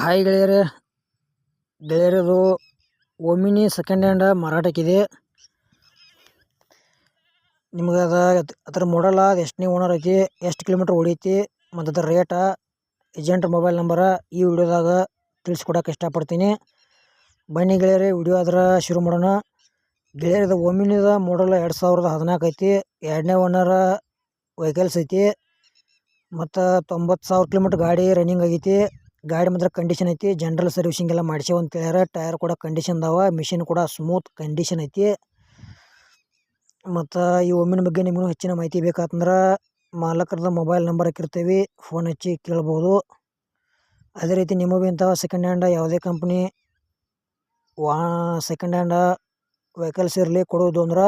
Hi ಗೆಳೆಯರೇ. ಗೆಳೆಯರದು Omni second hand ಮಾರಾಟಕ್ಕಿದೆ. ನಿಮ್ಗೆ ಅದ ಅದರ ಮಾಡಲ್ಲ ಅದು ಎಷ್ಟನೇ ಓನರ್ ಐತಿ ಎಷ್ಟು ಕಿಲೋಮೀಟ್ರ್ ಹೊಡೀತಿ ಮತ್ತು ಅದರ ರೇಟ ಏಜೆಂಟ್ ಮೊಬೈಲ್ ನಂಬರ ಈ ವಿಡಿಯೋದಾಗ ತಿಳಿಸ್ಕೊಡಕ್ಕೆ ಇಷ್ಟಪಡ್ತೀನಿ. ಬನ್ನಿ ಗೆಳೆಯರೇ ವಿಡಿಯೋ ಅದರ ಶುರು ಮಾಡೋಣ. ಗೆಳೆಯರದ ಒಮಿನಿದ ಮೋಡಲ್ ಎರಡು ಸಾವಿರದ ಹದಿನಾಲ್ಕು ಐತಿ, ಎರಡನೇ ಓನರ ವೆಹಿಕಲ್ಸ್ ಐತಿ, ಮತ್ತು ತೊಂಬತ್ತು ಸಾವಿರ ಕಿಲೋಮೀಟ್ರ್ ಗಾಡಿ ರನ್ನಿಂಗ್ ಆಗೈತಿ. ಗಾಡಿ ಮಾತ್ರ ಕಂಡೀಷನ್ ಐತಿ ಜನರಲ್ ಸರ್ವಿಸಿಂಗ್ ಎಲ್ಲ ಮಾಡ್ಸೇವ ಅಂತ ಹೇಳ್ಯಾರ. ಟೈರ್ ಕೂಡ ಕಂಡೀಷನ್ ಅದಾವ ಮಿಷಿನ್ ಕೂಡ ಸ್ಮೂತ್ ಕಂಡೀಷನ್ ಐತಿ. ಮತ್ತು ಈ ಒಮ್ಮಿನ ಬಗ್ಗೆ ನಿಮಗೂ ಹೆಚ್ಚಿನ ಮಾಹಿತಿ ಬೇಕಾತಂದ್ರೆ ಮಾಲಕರದ ಮೊಬೈಲ್ ನಂಬರ್ ಹಾಕಿರ್ತೀವಿ ಫೋನ್ ಹಚ್ಚಿ ಕೇಳ್ಬೋದು. ಅದೇ ರೀತಿ ನಿಮಗೂ ಇಂಥವು ಸೆಕೆಂಡ್ ಹ್ಯಾಂಡ ಯಾವುದೇ ಕಂಪ್ನಿ ವಾ ಸೆಕೆಂಡ್ ಹ್ಯಾಂಡ ವೆಹಿಕಲ್ಸ್ ಇರಲಿ ಕೊಡೋದು ಅಂದ್ರೆ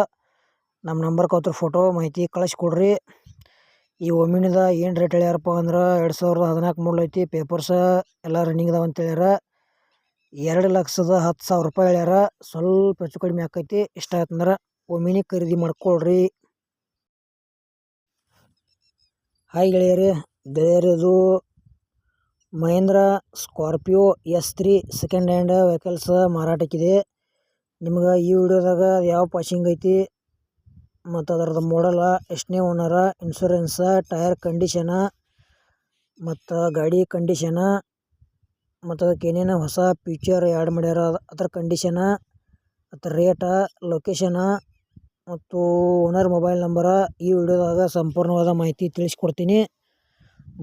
ನಮ್ಮ ನಂಬರ್ಗೆ ಅವ್ರ ಫೋಟೋ ಮಾಹಿತಿ ಕಳಿಸ್ಕೊಡ್ರಿ ಈ ಒಮಿನಿದ ಏನು ರೇಟ್ ಹೇಳ್ಯಾರಪ್ಪ ಅಂದ್ರೆ ಎರಡು ಸಾವಿರದ ಹದಿನಾಲ್ಕು ಮಾಡಲ್ ಐತಿ ಪೇಪರ್ಸ ಎಲ್ಲ ರನ್ನಿಂಗ್ ಅದಾವ ಅಂತ ಹೇಳ್ಯಾರ. ಎರಡು ಲಕ್ಷದ ಹತ್ತು ಸಾವಿರ ರೂಪಾಯಿ ಹೇಳ್ಯಾರ. ಸ್ವಲ್ಪ ಹೆಚ್ಚು ಕಡಿಮೆ ಆಕೈತಿ, ಇಷ್ಟ ಆಯ್ತಂದ್ರೆ ಒಮಿನಿ ಖರೀದಿ ಮಾಡ್ಕೊಳ್ರಿ. ಹಾಯ್ ಗೆಳೆಯರಿ ಗೆಳೆಯರಿದು Mahindra Scorpio S three second hand vehicles ಮಾರಾಟಕ್ಕಿದೆ. ನಿಮ್ಗೆ ಈ ವಿಡಿಯೋದಾಗ ಯಾವ ಪಾಸಿಂಗ್ ಐತಿ? ಮತ್ತು ಅದರದ್ದು ಮಾಡಲ ಎಷ್ಟನೇ ಓನರ ಇನ್ಸೂರೆನ್ಸ ಟಯರ್ ಕಂಡೀಷನ ಮತ್ತು ಗಾಡಿ ಕಂಡೀಷನ ಮತ್ತು ಅದಕ್ಕೆ ಏನೇನು ಹೊಸ ಫೀಚರ್ ಆ್ಯಡ್ ಮಾಡ್ಯಾರ, ಅದರ ಕಂಡೀಷನ ಮತ್ತು ರೇಟ ಲೊಕೇಶನ ಮತ್ತು ಓನರ್ ಮೊಬೈಲ್ ನಂಬರ ಈ ವಿಡಿಯೋದಾಗ ಸಂಪೂರ್ಣವಾದ ಮಾಹಿತಿ ತಿಳಿಸ್ಕೊಡ್ತೀನಿ.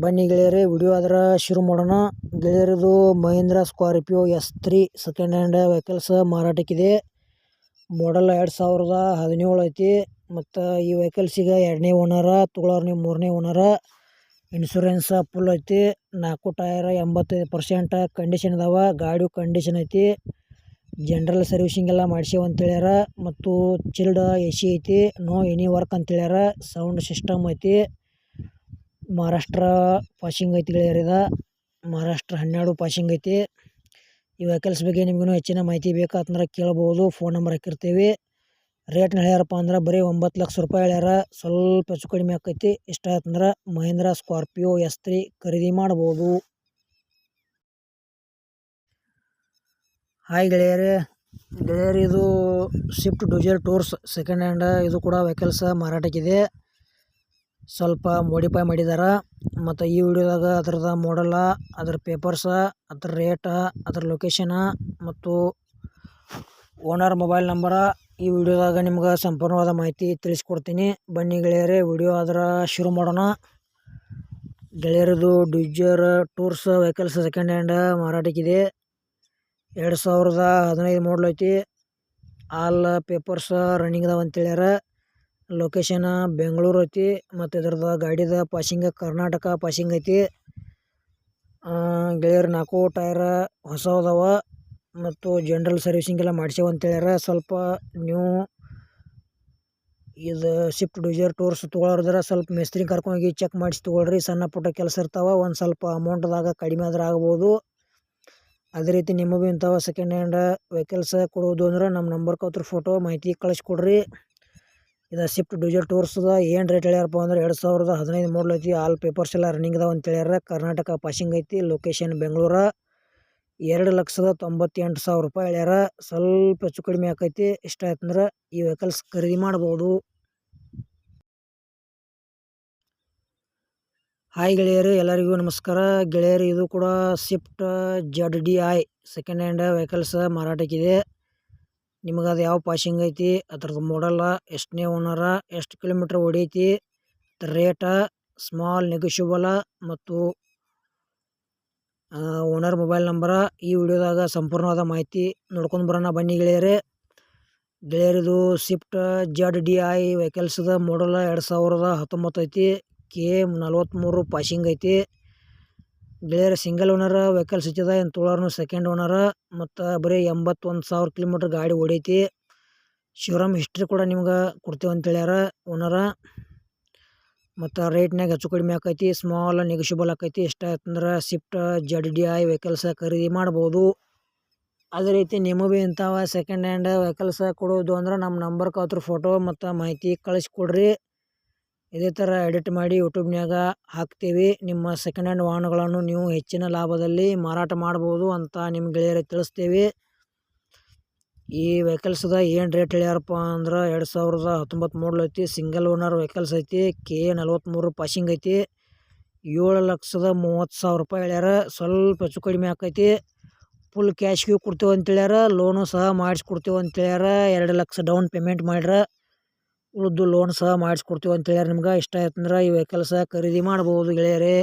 ಬನ್ನಿ ಗೆಳೆಯರೇ, ವಿಡಿಯೋ ಅದರ ಶುರು ಮಾಡೋಣ. ಗೆಳೆಯರದು Mahindra Scorpio S three second hand vehicles ಮಾರಾಟಕ್ಕಿದೆ. Model ಎರಡು ಸಾವಿರದ ಹದಿನೇಳು ಐತಿ. ಮತ್ತು ಈ ವೆಹಿಕಲ್ಸಿಗೆ ಎರಡನೇ ಓನರ ತೊಗೊಳೋರು ನೀವು ಮೂರನೇ ಓನರ ಇನ್ಶೂರೆನ್ಸ್ ಫುಲ್ ಐತಿ. ನಾಲ್ಕು ಟೈರ್ ಎಂಬತ್ತೈದು ಪರ್ಸೆಂಟ್ ಕಂಡೀಷನ್ ಅದಾವ. ಗಾಡಿ ಕಂಡೀಷನ್ ಐತಿ. ಜನ್ರಲ್ ಸರ್ವಿಸಿಂಗ್ ಎಲ್ಲ ಮಾಡ್ಸೇವ ಅಂತ ಹೇಳ್ಯಾರ. ಮತ್ತು ಚಿಲ್ಡ್ ಎ ಸಿ ಐತಿ. ನೋ ಎನಿ ವರ್ಕ್ ಅಂತೇಳ್ಯಾರ ಸೌಂಡ್ ಸಿಸ್ಟಮ್ ಐತಿ. ಮಹಾರಾಷ್ಟ್ರ ಪಾಸಿಂಗ್ ಐತಿ ಗೆಳೆಯರಿದ ಮಹಾರಾಷ್ಟ್ರ ಹನ್ನೆರಡು ಪಾಸಿಂಗ್ ಐತಿ. ಈ ವೆಹಿಕಲ್ಸ್ ಬಗ್ಗೆ ನಿಮಗೂ ಹೆಚ್ಚಿನ ಮಾಹಿತಿ ಬೇಕಾತಂದ್ರೆ ಕೇಳ್ಬೋದು. ಫೋನ್ ನಂಬರ್ ಹಾಕಿರ್ತೀವಿ. ರೇಟ್ನ ಹೇಳ್ಯಾರಪ್ಪ ಅಂದ್ರೆ ಬರೀ ಒಂಬತ್ತು ಲಕ್ಷ ರೂಪಾಯಿ ಹೇಳ್ಯಾರ. ಸ್ವಲ್ಪ ಹೆಚ್ಚು ಕಡಿಮೆ ಆಕೈತಿ. ಇಷ್ಟ ಆಯ್ತಂದ್ರೆ ಮಹೇಂದ್ರ ಸ್ಕಾರ್ಪಿಯೋ ಎಸ್ ತ್ರೀ ಖರೀದಿ ಮಾಡ್ಬೋದು. ಹಾಯ್ ಗೆಳೆಯರೇ. ಗೆಳೆಯರು, ಇದು Swift Dzire tours second hand ಇದು ಕೂಡ ವೆಹಿಕಲ್ಸ್ ಮಾರಾಟಕ್ಕಿದೆ. ಸ್ವಲ್ಪ ಮೋಡಿಫೈ ಮಾಡಿದಾರೆ. ಮತ್ತು ಈ ವಿಡಿಯೋದಾಗ ಅದ್ರದ್ದು ಮಾಡಲ್ಲ ಅದ್ರ ಪೇಪರ್ಸ ಅದ್ರ ರೇಟ ಅದ್ರ ಲೊಕೇಶನ ಮತ್ತು ಓನರ್ ಮೊಬೈಲ್ ನಂಬರ ಈ ವಿಡಿಯೋದಾಗ ನಿಮ್ಗೆ ಸಂಪೂರ್ಣವಾದ ಮಾಹಿತಿ ತಿಳಿಸ್ಕೊಡ್ತೀನಿ. ಬನ್ನಿ ಗೆಳೆಯರೇ ವಿಡಿಯೋ ಅದರ ಶುರು ಮಾಡೋಣ. ಗೆಳೆಯರದು Dzire tours vehicles second hand ಮಾರಾಟಕ್ಕಿದೆ. ಎರಡು ಸಾವಿರದ ಹದಿನೈದು ಮಾಡಲ್ ಐತಿ. ಆಲ್ ಪೇಪರ್ಸ್ ರನ್ನಿಂಗ್ ಅದಾವ ಲೊಕೇಶನ್ ಬೆಂಗಳೂರು ಐತಿ, ಮತ್ತು ಇದ್ರದ್ದು ಗಾಡಿದ ಪಾಸಿಂಗ್ ಕರ್ನಾಟಕ ಪಾಸಿಂಗ್ ಐತಿ. ಗೆಳೆಯರು ನಾಲ್ಕು ಟೈರ ಹೊಸ ಅದಾವ, ಮತ್ತು ಜನರಲ್ ಸರ್ವಿಸಿಂಗ್ ಎಲ್ಲ ಅಂತ ಹೇಳ್ಯಾರ. ಸ್ವಲ್ಪ ನ್ಯೂ ಇದು ಶಿಫ್ಟ್ ಡಿಸೈರ್ ಟೂರ್ಸ್ ತೊಗೊಳೋರಿದ್ರೆ ಸ್ವಲ್ಪ ಮೇಸ್ತ್ರಿ ಕರ್ಕೊಂಡೋಗಿ ಚೆಕ್ ಮಾಡಿಸಿ ತೊಗೊಳ್ರಿ, ಸಣ್ಣ ಪುಟ್ಟ ಕೆಲಸ ಇರ್ತಾವೆ, ಒಂದು ಸ್ವಲ್ಪ ಅಮೌಂಟ್ದಾಗ ಕಡಿಮೆ ಆದ್ರೆ ಆಗ್ಬೋದು. ಅದೇ ರೀತಿ ನಿಮಗೂ ಇಂಥವು ಸೆಕೆಂಡ್ ಹ್ಯಾಂಡ್ ವೆಹಿಕಲ್ಸ್ ಕೊಡೋದು ಅಂದ್ರೆ ನಮ್ಮ ನಂಬರ್ ಕತ್ರ ಫೋಟೋ ಮಾಹಿತಿ ಕಳಿಸ್ಕೊಡ್ರಿ ಇದು ಶಿಫ್ಟ್ ಡಿಸೈರ್ ಟೂರ್ಸ್ದ ಏನು ರೇಟ್ ಹೇಳ್ಯಾರಪ್ಪ ಅಂದ್ರೆ ಎರಡು ಸಾವಿರದ ಹದಿನೈದು ಮಾಡಲ್ ಐತಿ. ಆಲ್ ಪೇಪರ್ಸ್ ಎಲ್ಲ ರನ್ನಿಂಗ್ ಅದಾವ ಅಂತ ಹೇಳ್ಯಾರ. ಕರ್ನಾಟಕ ಪಾಸಿಂಗ್ ಐತಿ ಲೊಕೇಶನ್ ಬೆಂಗಳೂರು ಎರಡು ಲಕ್ಷದ ತೊಂಬತ್ತೆಂಟು ಸಾವಿರ ರೂಪಾಯಿ ಹೇಳ್ಯಾರ. ಸ್ವಲ್ಪ ಹೆಚ್ಚು ಕಡಿಮೆ ಆಕೈತಿ. ಇಷ್ಟ ಆಯ್ತಂದ್ರೆ ಈ ವೆಹಿಕಲ್ಸ್ ಖರೀದಿ ಮಾಡ್ಬೋದು. ಹಾಯ್ ಗೆಳೆಯರು, ಎಲ್ಲರಿಗೂ ನಮಸ್ಕಾರ. ಗೆಳೆಯರು, ಇದು ಕೂಡ Swift Z D I second hand vehicles ಮಾರಾಟಕ್ಕಿದೆ ನಿಮಗೆ ಅದು ಯಾವ ಪಾಸಿಂಗ್ ಐತಿ ಅದ್ರದ್ದು ಮಾಡಲ್ಲ ಎಷ್ಟನೇ ಓನರ ಎಷ್ಟು ಕಿಲೋಮೀಟ್ರ್ ಹೊಡೈತಿ ರೇಟ ಸ್ಮಾಲ್ ನೆಗೋಷಿಯಬಲ ಮತ್ತು ಓನರ್ ಮೊಬೈಲ್ ನಂಬರ ಈ ವಿಡಿಯೋದಾಗ ಸಂಪೂರ್ಣವಾದ ಮಾಹಿತಿ ನೋಡ್ಕೊಂಡು ಬರೋಣ. ಬನ್ನಿ ಗೆಳೆಯರೆ. ಗೆಳೆಯರಿದು ಸ್ವಿಫ್ಟ್ ಜಡ್ ಡಿ ಐ ವೆಹಿಕಲ್ಸ್ದ ಮಾಡಲ್ ಎರಡು ಸಾವಿರದ ಹತ್ತೊಂಬತ್ತು ಐತಿ ಕೆ ನಲ್ವತ್ತ್ಮೂರು ಪಾಸಿಂಗ್ ಐತಿ. ಗೆಳೆಯರ ಸಿಂಗಲ್ ಓನರ್ ವೆಹಿಕಲ್ ಐತದ ಏನು ತೊಗೊಳೋರ್ನು ಸೆಕೆಂಡ್ ಓನರ ಮತ್ತು ಬರೀ ಎಂಬತ್ತೊಂದು ಸಾವಿರ ಕಿಲೋಮೀಟ್ರ್ ಗಾಡಿ ಓಡೈತಿ. ಶಿವರಾಮ್ ಹಿಸ್ಟ್ರಿ ಕೂಡ ನಿಮ್ಗೆ ಕೊಡ್ತೇವೆ ಅಂತ ಹೇಳ್ಯಾರ ಓನರ ಮತ್ತು ರೇಟ್ನಾಗ ಹೆಚ್ಚು ಕಡಿಮೆ ಆಕೈತಿ ಸ್ಮಾಲ್ ನೆಗೋಷಿಯಬಲ್ ಆಕೈತಿ. ಇಷ್ಟ ಆಯ್ತಂದ್ರೆ Swift Z D I vehicles ಖರೀದಿ ಮಾಡ್ಬೋದು. ಅದೇ ರೀತಿ ನಿಮಗೂ ಇಂಥವ ಸೆಕೆಂಡ್ ಹ್ಯಾಂಡ್ ವೆಹಿಕಲ್ಸ ಕೊಡೋದು ಅಂದ್ರೆ ನಮ್ಮ ನಂಬರ್ ಅವ್ರ ಫೋಟೋ ಮತ್ತು ಮಾಹಿತಿ ಕಳಿಸ್ಕೊಡ್ರಿ ಇದೇ ಥರ ಎಡಿಟ್ ಮಾಡಿ ಯೂಟ್ಯೂಬ್ನ್ಯಾಗ ಹಾಕ್ತೀವಿ. ನಿಮ್ಮ ಸೆಕೆಂಡ್ ಹ್ಯಾಂಡ್ ವಾಹನಗಳನ್ನು ನೀವು ಹೆಚ್ಚಿನ ಲಾಭದಲ್ಲಿ ಮಾರಾಟ ಮಾಡ್ಬೋದು ಅಂತ ನಿಮ್ಮ ಗೆಳೆಯರಿಗೆ ತಿಳಿಸ್ತೀವಿ. ಈ ವೆಹಿಕಲ್ಸ್ದ ಏನು ರೇಟ್ ಹೇಳ್ಯಾರಪ್ಪ ಅಂದ್ರೆ ಎರಡು ಸಾವಿರದ ಹತ್ತೊಂಬತ್ತು ಐತಿ ಸಿಂಗಲ್ ಓನರ್ ವೆಹಿಕಲ್ಸ್ ಐತಿ ಕೆ ಎ ನಲ್ವತ್ತ್ಮೂರು ಪಾಸಿಂಗ್ ಐತಿ. ಏಳು ಲಕ್ಷದ ಮೂವತ್ತು ಸಾವಿರ ರೂಪಾಯಿ ಹೇಳ್ಯಾರ, ಸ್ವಲ್ಪ ಹೆಚ್ಚು ಕಡಿಮೆ ಆಕೈತಿ. ಫುಲ್ ಕ್ಯಾಶ್ಗೂ ಕೊಡ್ತೇವೆ ಅಂತ ಹೇಳ್ಯಾರ ಲೋನು ಸಹ ಮಾಡಿಸ್ಕೊಡ್ತೇವೆ ಅಂತ ಹೇಳ್ಯಾರ, ಎರಡು ಲಕ್ಷ ಡೌನ್ ಪೇಮೆಂಟ್ ಮಾಡ್ರ. ಉಳಿದು ಲೋನ್ ಸಹ ಮಾಡಿಸ್ಕೊಡ್ತೀವಿ ಅಂತ ಹೇಳ್ಯಾರ. ನಿಮ್ಗೆ ಇಷ್ಟ ಆಯ್ತಂದ್ರೆ ಈ ವೆಹಿಕಲ್ಸ ಖರೀದಿ ಮಾಡ್ಬೋದು ಗೆಳೆಯರೇ.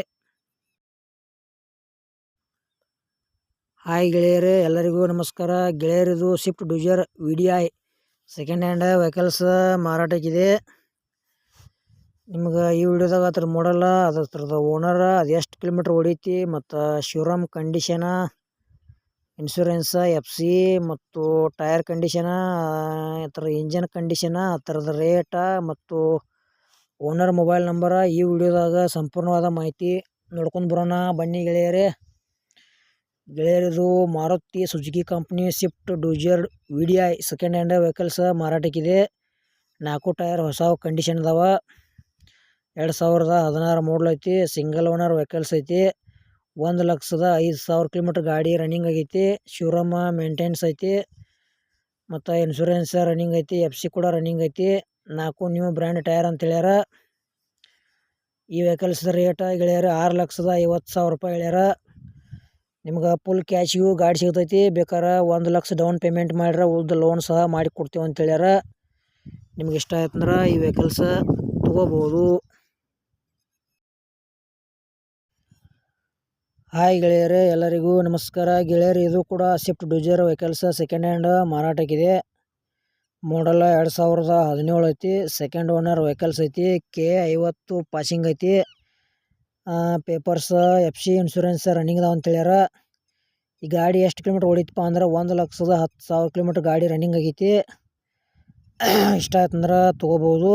ಹಾಯ್ ಗೆಳೆಯರೇ, ಎಲ್ಲರಿಗೂ ನಮಸ್ಕಾರ. ಗೆಳೆಯರಿದು Swift Dzire V D I second hand vehicles ಮಾರಾಟಕ್ಕಿದೆ. ನಿಮ್ಗೆ ಈ ವಿಡಿಯೋದಾಗ ಅದ್ರ ಮಾಡಲ್ಲ ಅದ್ರದ್ದು ಓನರ ಅದು ಎಷ್ಟು ಕಿಲೋಮೀಟ್ರ್ ಹೊಡೀತಿ ಮತ್ತು ಶಿವರಾಮ್ ಕಂಡೀಷನ ಇನ್ಶೂರೆನ್ಸ, ಎಫ್ ಸಿ ಮತ್ತು ಟೈರ್ ಕಂಡೀಷನ ಆ ಥರ ಇಂಜನ್ ಕಂಡೀಷನ, ಆ ಥರದ ರೇಟ ಮತ್ತು ಓನರ್ ಮೊಬೈಲ್ ನಂಬರ ಈ ವಿಡಿಯೋದಾಗ ಸಂಪೂರ್ಣವಾದ ಮಾಹಿತಿ ನೋಡ್ಕೊಂಡು ಬರೋಣ. ಬನ್ನಿ ಗೆಳೆಯರೇ. ಗೆಳೆಯರಿದು Maruti Suzuki company Swift Dzire V D I second hand vehicles ಮಾರಾಟಕ್ಕಿದೆ. ನಾಲ್ಕು ಟೈರ್ ಹೊಸ ಕಂಡೀಷನ್ ಅದಾವ. ಎರಡು ಸಾವಿರದ ಹದಿನಾರು ಐತಿ ಸಿಂಗಲ್ ಓನರ್ ವೆಹಿಕಲ್ಸ್ ಐತಿ. ಒಂದು ಲಕ್ಷದ ಐದು ಸಾವಿರ ಕಿಲೋಮೀಟ್ರ್ ಗಾಡಿ ರನ್ನಿಂಗ್ ಆಗೈತಿ. ಶಿವರಾಮ ಮೇಂಟೆನ್ಸ್ ಐತಿ. ಮತ್ತು ಇನ್ಶೂರೆನ್ಸ್ ರನ್ನಿಂಗ್ ಐತಿ. ಎಫ್ ಸಿ ಕೂಡ ರನ್ನಿಂಗ್ ಐತಿ. ನಾಲ್ಕು ನ್ಯೂ ಬ್ರ್ಯಾಂಡ್ ಟೈರ್ ಅಂತ ಹೇಳ್ಯಾರ. ಈ ವೆಹಿಕಲ್ಸ್ ರೇಟ್ ಗೆಳೆಯರ ಆರು ಲಕ್ಷದ ಐವತ್ತು ಸಾವಿರ ರೂಪಾಯಿ ಹೇಳ್ಯಾರ ನಿಮ್ಗೆ ಫುಲ್ ಕ್ಯಾಶಿಗೂ ಗಾಡಿ ಸಿಗ್ತೈತಿ. ಬೇಕಾರೆ ಒಂದು ಲಕ್ಷ ಡೌನ್ ಪೇಮೆಂಟ್ ಮಾಡ್ರೆ ಉಳ್ದ ಲೋನ್ ಸಹ ಮಾಡಿ ಕೊಡ್ತೀವಿ ಅಂತ ಹೇಳ್ಯಾರ. ನಿಮ್ಗೆ ಇಷ್ಟ ಆಯ್ತಂದ್ರೆ ಈ ವೆಹಿಕಲ್ಸ ತೊಗೋಬೋದು. ಹಾಯ್ ಗೆಳೆಯರೇ, ಎಲ್ಲರಿಗೂ ನಮಸ್ಕಾರ. ಗೆಳೆಯರು, ಇದು ಕೂಡ Swift Dzire vehicles second hand ಮಾರಾಟಕ್ಕಿದೆ. Model ಎರಡು ಸಾವಿರದ ಹದಿನೇಳು ಐತಿ. ಸೆಕೆಂಡ್ ಓನರ್ ವೆಹಿಕಲ್ಸ್ ಐತಿ. ಕೆ ಐವತ್ತು ಪಾಸಿಂಗ್ ಐತಿ. Papers F C insurance running ಅದಾವ ಅಂತ ಹೇಳ್ಯಾರ. ಈ ಗಾಡಿ ಎಷ್ಟು ಕಿಲೋಮೀಟ್ರ್ ಓಡಿತ್ತಪ್ಪ ಅಂದ್ರೆ ಒಂದು ಲಕ್ಷದ ಹತ್ತು ಸಾವಿರ ಕಿಲೋಮೀಟ್ರ್ ಗಾಡಿ ರನ್ನಿಂಗ್ ಆಗೈತಿ. ಇಷ್ಟ ಆಯ್ತಂದ್ರೆ ತೊಗೋಬೋದು.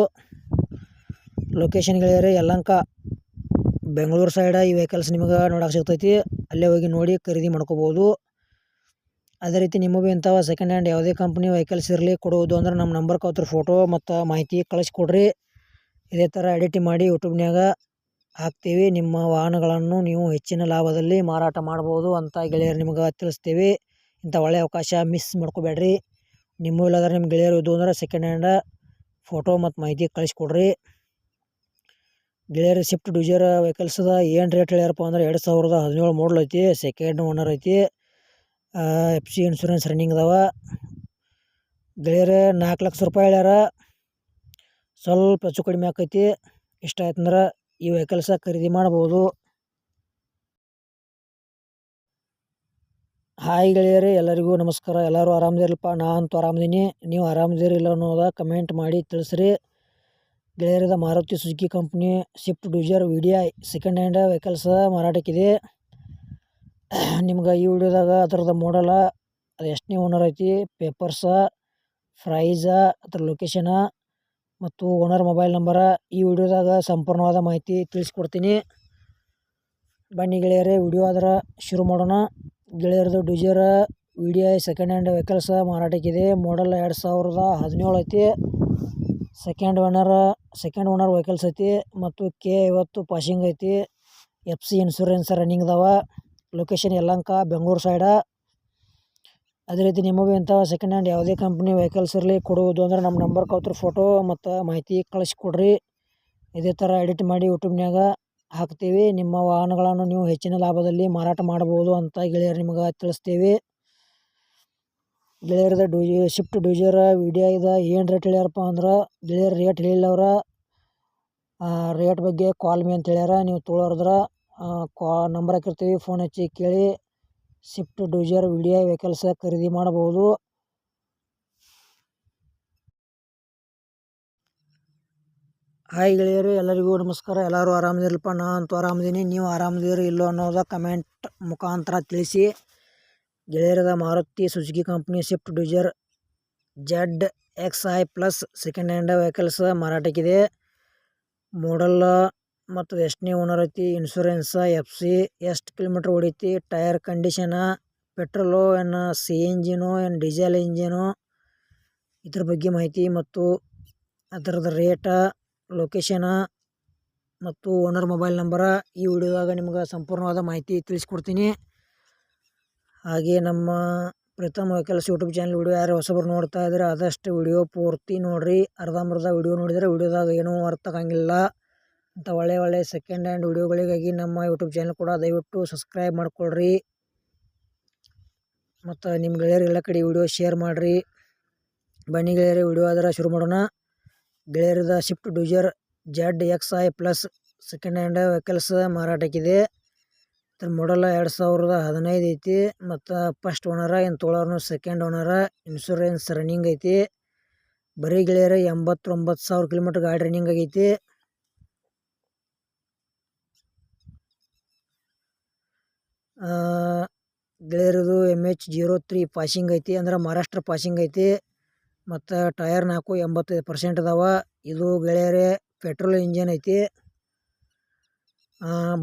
ಲೊಕೇಶನ್ ಗೆಳೆಯರೇ ಯಲಹಂಕ ಬೆಂಗಳೂರು ಸೈಡ ಈ ವೆಹಿಕಲ್ಸ್ ನಿಮಗೆ ನೋಡಕ್ಕೆ ಸಿಗ್ತೈತಿ. ಅಲ್ಲೇ ಹೋಗಿ ನೋಡಿ ಖರೀದಿ ಮಾಡ್ಕೋಬೋದು. ಅದೇ ರೀತಿ ನಿಮಗೂ ಇಂಥವು ಸೆಕೆಂಡ್ ಹ್ಯಾಂಡ್ ಯಾವುದೇ ಕಂಪ್ನಿ ವೆಹಿಕಲ್ಸ್ ಇರಲಿ ಕೊಡುವುದು ಅಂದ್ರೆ ನಮ್ಮ ನಂಬರ್ ಕೌತ್ರ ಫೋಟೋ ಮತ್ತು ಮಾಹಿತಿ ಕಳಿಸ್ಕೊಡ್ರಿ. ಇದೇ ಥರ ಎಡಿಟ್ ಮಾಡಿ ಯೂಟ್ಯೂಬ್ನಾಗ ಹಾಕ್ತೀವಿ. ನಿಮ್ಮ ವಾಹನಗಳನ್ನು ನೀವು ಹೆಚ್ಚಿನ ಲಾಭದಲ್ಲಿ ಮಾರಾಟ ಮಾಡ್ಬೋದು ಅಂತ ಗೆಳೆಯರು ನಿಮಗೆ ತಿಳಿಸ್ತೀವಿ. ಇಂಥ ಒಳ್ಳೆಯ ಅವಕಾಶ ಮಿಸ್ ಮಾಡ್ಕೋಬೇಡ್ರಿ. ನಿಮ್ಮೂ ಇಲ್ಲಾದ್ರೆ ನಿಮ್ಮ ಗೆಳೆಯರು ಇದು ಅಂದ್ರೆ ಸೆಕೆಂಡ್ ಹ್ಯಾಂಡ ಫೋಟೋ ಮತ್ತು ಮಾಹಿತಿ ಕಳಿಸ್ಕೊಡ್ರಿ. ಗೆಳೆಯರು ಸ್ವಿಫ್ಟ್ ಡಿಸೈರ್ ವೆಹಿಕಲ್ಸದ ಏನು ರೇಟ್ ಹೇಳ್ಯಾರಪ್ಪ ಅಂದ್ರೆ ಎರಡು ಸಾವಿರದ ಹದಿನೇಳು ಮಾಡಲ್ ಐತಿ ಸೆಕೆಂಡ್ ಓನರ್ ಐತಿ. ಎಫ್ ಸಿ ಇನ್ಶೂರೆನ್ಸ್ ರನ್ನಿಂಗ್ ಅದಾವ. ಗೆಳೆಯರ, ನಾಲ್ಕು ಲಕ್ಷ ರೂಪಾಯಿ ಹೇಳ್ಯಾರ. ಸ್ವಲ್ಪ ಹೆಚ್ಚು ಕಡಿಮೆ ಆಕೈತಿ. ಇಷ್ಟ ಆಯ್ತಂದ್ರೆ ಈ ವೆಹಿಕಲ್ಸ ಖರೀದಿ ಮಾಡ್ಬೋದು. ಹಾಯ್ ಗೆಳೆಯರೇ, ಎಲ್ಲರಿಗೂ ನಮಸ್ಕಾರ. ಎಲ್ಲರೂ ಆರಾಮದಿರಲ್ಪ? ನಾ ಅಂತೂ ಆರಾಮದೀನಿ. ನೀವು ಆರಾಮದಿರಿಲ್ಲ ಅನ್ನೋದ ಕಮೆಂಟ್ ಮಾಡಿ ತಿಳಿಸ್ರಿ. ಗೆಳೆಯರದ Maruti Suzuki company Swift Dzire V D I second hand vehicles ಮಾರಾಟಕ್ಕಿದೆ. ನಿಮ್ಗೆ ಈ ವಿಡಿಯೋದಾಗ ಅದರದ ಮಾಡಲ ಅದು ಎಷ್ಟನೇ ಓನರ್ ಐತಿ ಪೇಪರ್ಸ ಪ್ರೈಸ ಅದ್ರ ಲೊಕೇಶನ ಮತ್ತು ಓನರ್ ಮೊಬೈಲ್ ನಂಬರ ಈ ವಿಡಿಯೋದಾಗ ಸಂಪೂರ್ಣವಾದ ಮಾಹಿತಿ ತಿಳಿಸ್ಕೊಡ್ತೀನಿ. ಬನ್ನಿ ಗೆಳೆಯರೇ, ವಿಡಿಯೋ ಆದ್ರೆ ಶುರು ಮಾಡೋಣ. ಗೆಳೆಯರದು Dzire V D I second hand vehicles ಮಾರಾಟಕ್ಕಿದೆ. Model ಎರಡು ಸಾವಿರದ ಹದಿನೇಳು ಐತಿ. Second owner second owner vehicles ಐತಿ ಮತ್ತು ಕೆ ಐವತ್ತು ಪಾಸಿಂಗ್ ಐತಿ. ಎಫ್ ಸಿ ಇನ್ಶೂರೆನ್ಸ್ ರನ್ನಿಂಗ್ ಅದಾವ. ಲೊಕೇಶನ್ ಯಲಹಂಕ ಬೆಂಗಳೂರು ಸೈಡ ಅದೇ ರೀತಿ ನಿಮಗೂ ಇಂಥ ಸೆಕೆಂಡ್ ಹ್ಯಾಂಡ್ ಯಾವುದೇ ಕಂಪ್ನಿ ವೆಹಿಕಲ್ಸ್ ಇರಲಿ ಕೊಡುವುದು ಅಂದ್ರೆ ನಮ್ಮ ನಂಬರ್ ಕೌತ್ರ ಫೋಟೋ ಮತ್ತು ಮಾಹಿತಿ ಕಳಿಸ್ಕೊಡ್ರಿ. ಇದೇ ಥರ ಎಡಿಟ್ ಮಾಡಿ ಯೂಟ್ಯೂಬ್ನಾಗ ಹಾಕ್ತೀವಿ. ನಿಮ್ಮ ವಾಹನಗಳನ್ನು ನೀವು ಹೆಚ್ಚಿನ ಲಾಭದಲ್ಲಿ ಮಾರಾಟ ಮಾಡ್ಬೋದು ಅಂತ ಗೆಳೆಯರು ನಿಮಗೆ ತಿಳಿಸ್ತೀವಿ. ಗೆಳೆಯರದ ಡೂಜಿ, ಶಿಫ್ಟ್ ಡೂಜರ ವಿಡಿಯೋ ಇದೆ. ಏನು ರೇಟ್ ಹೇಳ್ಯಾರಪ್ಪ ಅಂದ್ರೆ, ಗೆಳೆಯರ ರೇಟ್ ಹೇಳಿಲ್ಲವ್ರ. ರೇಟ್ ಬಗ್ಗೆ ಕಾಲ್ ಮಿ ಅಂತ ಹೇಳ್ಯಾರ. ನೀವು ತೊಳೋರ್ದ್ರೆ ಕಾ ನಂಬರ್ ಹಾಕಿರ್ತೀವಿ ಫೋನ್ ಹಚ್ಚಿ ಕೇಳಿ. ಶಿಫ್ಟ್ ಡೂಜರ್ ವಿಡಿಯೋ ವೆಹಿಕಲ್ಸ ಖರೀದಿ ಮಾಡಬಹುದು. ಹಾಯ್ ಗೆಳೆಯರು, ಎಲ್ಲರಿಗೂ ನಮಸ್ಕಾರ. ಎಲ್ಲರೂ ಆರಾಮದಿರಲ್ಪ? ನಾ ಅಂತೂ ಆರಾಮದೀನಿ. ನೀವು ಆರಾಮದಿರಿ ಇಲ್ಲೋ ಅನ್ನೋದು ಕಮೆಂಟ್ ಮುಖಾಂತರ ತಿಳಿಸಿ. ಗೆಳೆಯರದ Maruti Suzuki company, Swift Dzire Z X I plus second hand vehicles ಮಾರಾಟಕ್ಕಿದೆ. Model ಮತ್ತು ಎಷ್ಟನೇ ಓನರ್ ಐತಿ ಇನ್ಶೂರೆನ್ಸ್ ಎಫ್ ಸಿ ಎಷ್ಟು ಕಿಲೋಮೀಟ್ರ್ ಹೊಡಿತಿ ಟೈರ್ ಕಂಡೀಷನ ಪೆಟ್ರೋಲು ಏನು ಸಿ ಇಂಜಿನು ಏನು ಡೀಸೆಲ್ ಇಂಜಿನು ಇದ್ರ ಬಗ್ಗೆ ಮಾಹಿತಿ ಮತ್ತು ಅದರದ್ದು ರೇಟ ಲೊಕೇಶನ ಮತ್ತು ಓನರ್ ಮೊಬೈಲ್ ನಂಬರ ಈ ವಿಡಿಯೋದಾಗ ನಿಮ್ಗೆ ಸಂಪೂರ್ಣವಾದ ಮಾಹಿತಿ ತಿಳಿಸ್ಕೊಡ್ತೀನಿ. ಹಾಗೆ ನಮ್ಮ ಪ್ರಥಮ ಕೆಲಸ ಯೂಟ್ಯೂಬ್ ಚಾನಲ್ ವಿಡಿಯೋ ಯಾರು ಹೊಸಬರು ನೋಡ್ತಾ ಇದ್ರೆ ಆದಷ್ಟು ವಿಡಿಯೋ ಪೂರ್ತಿ ನೋಡಿರಿ. ಅರ್ಧಂಬರ್ಧ ವಿಡಿಯೋ ನೋಡಿದರೆ ವಿಡಿಯೋದಾಗ ಏನೂ ಅರ್ಥ ಆಗಂಗಿಲ್ಲ. ಅಂತ ಒಳ್ಳೆ ಒಳ್ಳೆ ಸೆಕೆಂಡ್ ಹ್ಯಾಂಡ್ ವಿಡಿಯೋಗಳಿಗಾಗಿ ನಮ್ಮ ಯೂಟ್ಯೂಬ್ ಚಾನಲ್ ಕೂಡ ದಯವಿಟ್ಟು ಸಬ್ಸ್ಕ್ರೈಬ್ ಮಾಡ್ಕೊಳ್ರಿ. ಮತ್ತು ನಿಮ್ಮ ಗೆಳೆಯರಿಗೆಲ್ಲ ಕಡೆ ವಿಡಿಯೋ ಶೇರ್ ಮಾಡಿರಿ. ಬನ್ನಿ ಗೆಳೆಯರಿ, ವಿಡಿಯೋ ಆದ್ರೆ ಶುರು ಮಾಡೋಣ. ಗೆಳೆಯರದ Swift Dzire Z X I plus second hand vehicles ಮಾರಾಟಕ್ಕಿದೆ. ಇದ್ರ ಮಾಡಲ್ ಎರಡು ಸಾವಿರದ ಹದಿನೈದು ಐತಿ ಮತ್ತು ಫಸ್ಟ್ ಓನರ ಏನು ತೊಳೋರ್ನು ಸೆಕೆಂಡ್ ಓನರ ಇನ್ಶೂರೆನ್ಸ್ ರನ್ನಿಂಗ್ ಐತಿ. ಬರೀ ಗೆಳೆಯರ ಎಂಬತ್ತೊಂಬತ್ತು ಸಾವಿರ ಕಿಲೋಮೀಟ್ರ್ ಗಾಡಿ ರನ್ನಿಂಗ್ ಆಗೈತಿ. ಗೆಳೆಯರದು M H zero three passing ಐತಿ ಅಂದ್ರೆ ಮಹಾರಾಷ್ಟ್ರ ಪಾಸಿಂಗ್ ಐತಿ. ಮತ್ತು ಟಯರ್ ನಾಲ್ಕು ಎಂಬತ್ತೈದು ಪರ್ಸೆಂಟ್ ಅದಾವ. ಇದು ಗೆಳೆಯರೇ ಪೆಟ್ರೋಲ್ ಇಂಜನ್ ಐತಿ.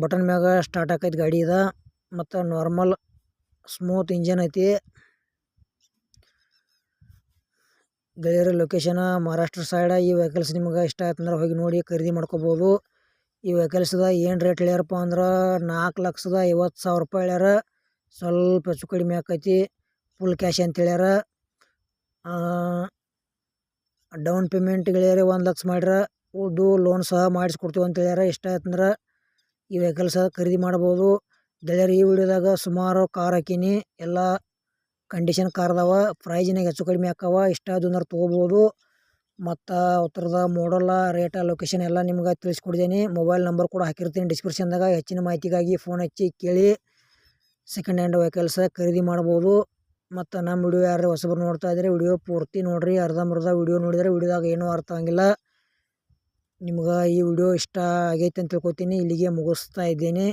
ಬಟನ್ ಮ್ಯಾಗ ಸ್ಟಾರ್ಟ್ ಆಕೈತಿ ಗಾಡಿ ಇದೆ. ಮತ್ತು ನಾರ್ಮಲ್ ಸ್ಮೂತ್ ಇಂಜನ್ ಐತಿ. ಗೆಳೆಯರ ಲೊಕೇಶನ್ ಮಹಾರಾಷ್ಟ್ರ ಸೈಡ ಈ ವೆಹಿಕಲ್ಸ್ ನಿಮ್ಗೆ ಇಷ್ಟ ಆಯ್ತಂದ್ರೆ ಹೋಗಿ ನೋಡಿ, ಖರೀದಿ ಮಾಡ್ಕೋಬೋದು. ಈ ವೆಹಿಕಲ್ಸ್ದ ಏನು ರೇಟ್ ಹೇಳ್ಯಾರಪ್ಪ ಅಂದ್ರೆ ನಾಲ್ಕು ಲಕ್ಷದ ಐವತ್ತು ಸಾವಿರ ರೂಪಾಯಿ ಹೇಳ್ಯಾರ. ಸ್ವಲ್ಪ ಹೆಚ್ಚು ಕಡಿಮೆ ಆಕೈತಿ. ಫುಲ್ ಕ್ಯಾಶ್ ಅಂತ ಹೇಳ್ಯಾರ. ಡೌನ್ ಪೇಮೆಂಟ್ ಗೆಳೆಯರೇ ಒಂದು ಲಕ್ಷ ಮಾಡ್ಯಾರ. ಉಳ್ದು ಲೋನ್ ಸಹ ಮಾಡಿಸ್ಕೊಡ್ತೀವಿ ಅಂತ ಹೇಳ್ಯಾರ. ಇಷ್ಟ ಆಯ್ತು ಅಂದ್ರೆ ಈ ವೆಹಿಕಲ್ಸ್ ಖರೀದಿ ಮಾಡ್ಬೋದು. ಗೆಳೆಯರು ಈ ವಿಡಿಯೋದಾಗ ಸುಮಾರು ಕಾರ್ ಹಾಕೀನಿ. ಎಲ್ಲ ಕಂಡೀಷನ್ ಕಾರ್ ಅದಾವ. ಪ್ರೈಜಿನಾಗ ಹೆಚ್ಚು ಕಡಿಮೆ ಹಾಕವ ಇಷ್ಟ ಅದನ್ನಾರು ತೊಗೋಬೋದು. ಮತ್ತು ಉತ್ತರದ ಮಾಡಲ್ಲ ರೇಟ ಲೊಕೇಶನ್ ಎಲ್ಲ ನಿಮ್ಗೆ ತಿಳಿಸ್ಕೊಡ್ತೀನಿ. ಮೊಬೈಲ್ ನಂಬರ್ ಕೂಡ ಹಾಕಿರ್ತೀನಿ ಡಿಸ್ಕ್ರಿಪ್ಷನ್ದಾಗ ಹೆಚ್ಚಿನ ಮಾಹಿತಿಗಾಗಿ ಫೋನ್ ಹಚ್ಚಿ ಕೇಳಿ. ಸೆಕೆಂಡ್ ಹ್ಯಾಂಡ್ ವೆಹಿಕಲ್ಸ್ ಖರೀದಿ ಮಾಡ್ಬೋದು. ಮತ್ತು ನಮ್ಮ ವಿಡಿಯೋ ಯಾರು ಹೊಸಬ್ರು ನೋಡ್ತಾ ಇದ್ದರೆ ವಿಡಿಯೋ ಪೂರ್ತಿ ನೋಡಿರಿ. ಅರ್ಧಂಬರ್ಧ ವಿಡಿಯೋ ನೋಡಿದರೆ ವಿಡಿಯೋದಾಗ ಏನೂ ಅರ್ಥ ಆಗಿಲ್ಲ ನಿಮ್ಗೆ ಈ ವಿಡಿಯೋ ಇಷ್ಟ ಆಗೈತೆ ಅಂತ ತಿಳ್ಕೊತೀನಿ. ಇಲ್ಲಿಗೆ ಮುಗಿಸ್ತಾ ಇದ್ದೇನೆ.